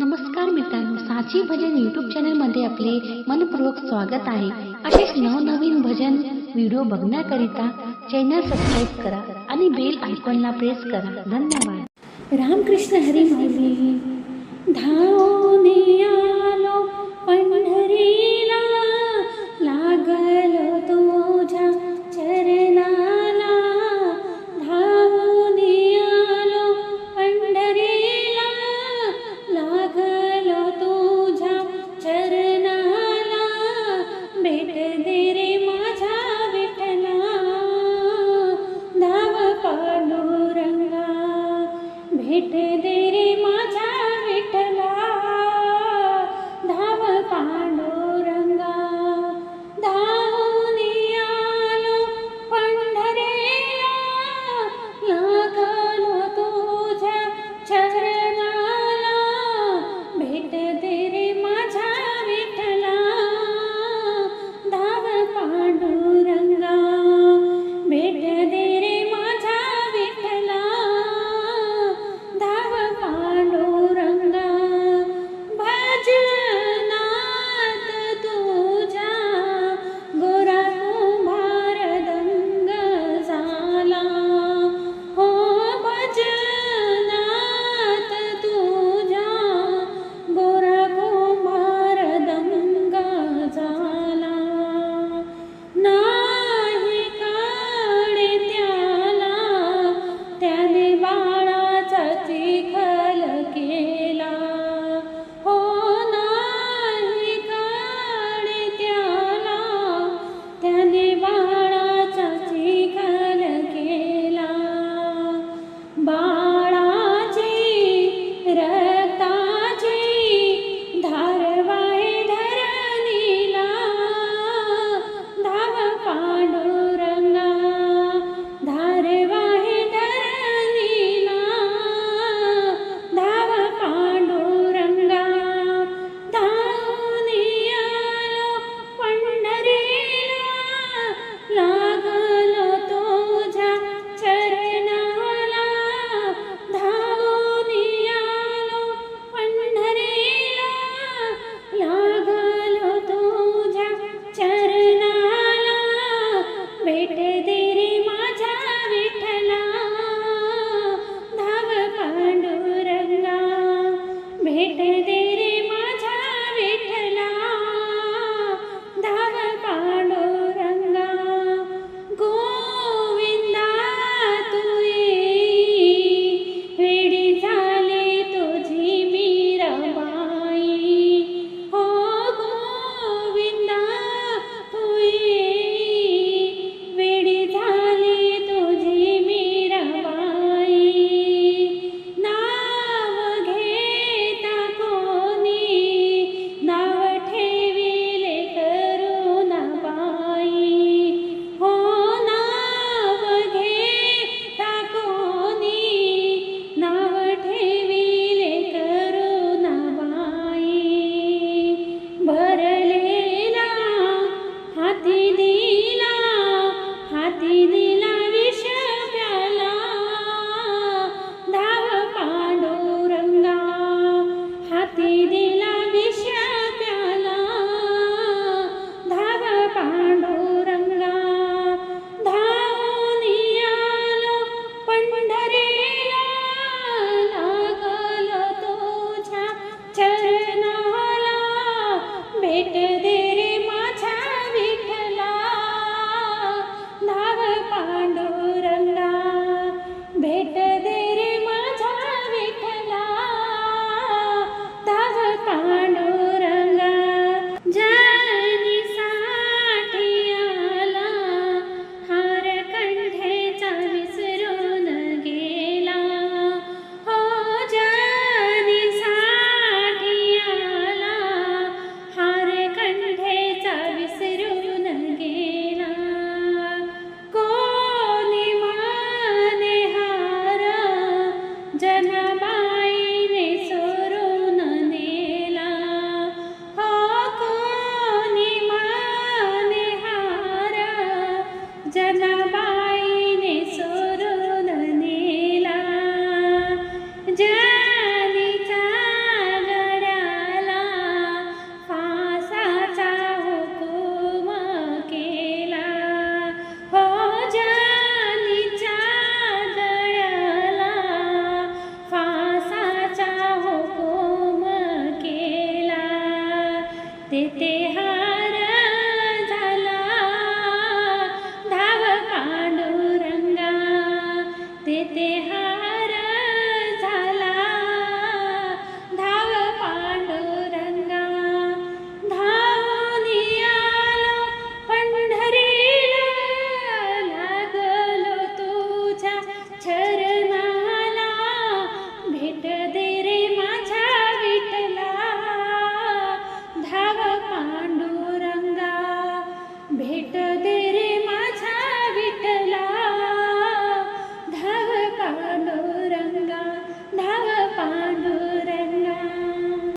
नमस्कार मित्रांनो साची भजन यूट्यूब चॅनलमध्ये आपले मनपूर्वक स्वागत आहे. असेच नवनवीन भजन व्हिडिओ बघण्याकरिता चॅनल सबस्क्राईब करा आणि बेल आयकॉनला प्रेस करा. धन्यवाद. रामकृष्ण हरी माझी धावने आलो पंढरीला लागल. प्राणाचा चिखल के देते हैं